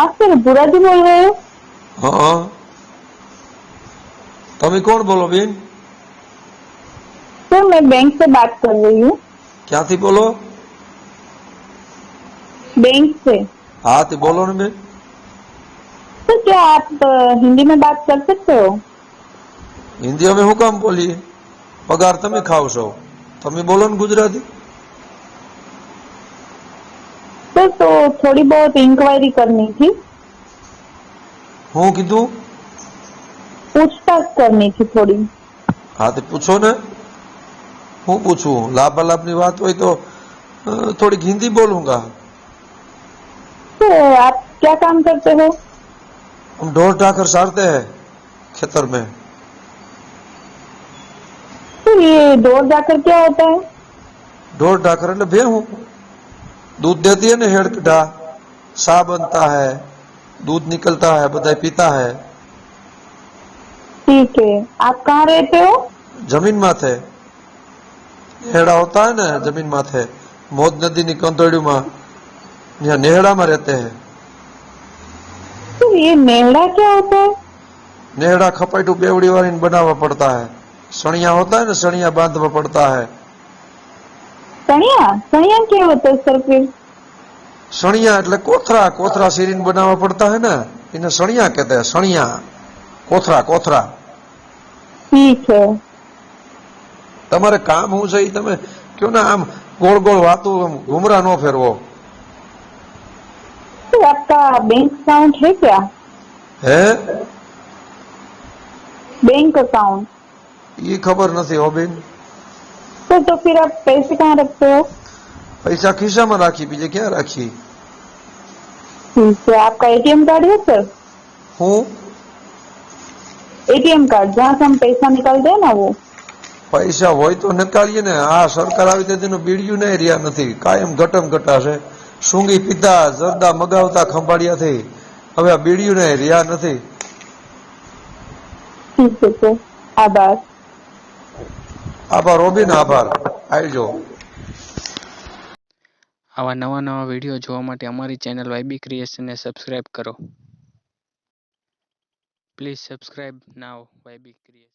हाँ सर बुरा जी बोल रहे हो હા તમે કોણ બોલો બેન सर मैं बैंक से बात कर रही हूँ ક્યાંથી બોલો बैंक से હા તે બોલો ને બેન सर क्या आप अ, हिंदी में बात कर सकते हो હિન્દી અમે શું કામ બોલીએ પગાર તમે ખાવ છો તમે બોલો ને ગુજરાતી सर तो थोड़ी बहुत इंक्वायरी करनी थी। हूँ तू पूछताछ करनी थी थोड़ी। हाँ तो पूछो ना। हूँ पूछू। लाभ लाभ की बात वही तो थोड़ी हिंदी बोलूँगा। तो आप क्या काम करते हो? हम ढोर ढाकर सारते हैं खेतर में। तो ये ढोर ढाकर क्या होता है? ढोर ढाकर भेहू। दूध दे दिया नहेड़ कटा सा बनता है दूध निकलता है बधाई पीता है। ठीक है। आप कहाँ रहते हो? ज़मीन माथे नेहड़ा होता है ना ज़मीन माथे मोद नदी निकंतोड़ी माँ यहाँ नेहड़ा में रहते हैं। तो ये नेहड़ा क्या होता है? नेहड़ा खपाई टू बेवड़ी वाली बनावा पड़ता है। सणिया होता है ना सणिया बांधवा पड़ता है। સણિયા સણિયા કેવો હતો સર ફિર સણિયા એટલે કોથરા કોથરા શેરીને બનાવવા પડતા હે ને એને સણિયા કહેતા હે સણિયા કોથરા કોથરા ઠીક છે તમારે કામ હું છે તમે કયો ને આમ ગોળ ગોળ વાતો ઘુમરા નો ફેરવો आपका बैंक अकाउंट है क्या है बैंक अकाउंट ये खबर नहीं हो बेन तो तो फिर आप पैसे कहाँ रखते हो પૈસા ખિસ્સામાં રાખી બીજે ક્યાં રાખી ठीक है आपका एटीएम कार्ड है सर હું एटीएम कार्ड जहाँ से हम पैसा निकालते हैं ना वो પૈસા હોય તો નકારીએ ને આ સરકાર આવી તેનું બીડિયું નહીં રહ્યા નથી કાયમ ઘટમ ઘટાશે સૂંગી પીતા જરદા મગાવતા ખંભાળિયાથી હવે આ બીડિયું નહીં રહ્યા નથી ठीक है सर आभार આભાર, રોબિન, આભાર. આવજો. આવા નવા નવા વીડિયો જોવા માટે અમારી ચેનલ વાયબી ક્રિએશનને સબસ્ક્રાઇબ કરો. Please subscribe now YB creation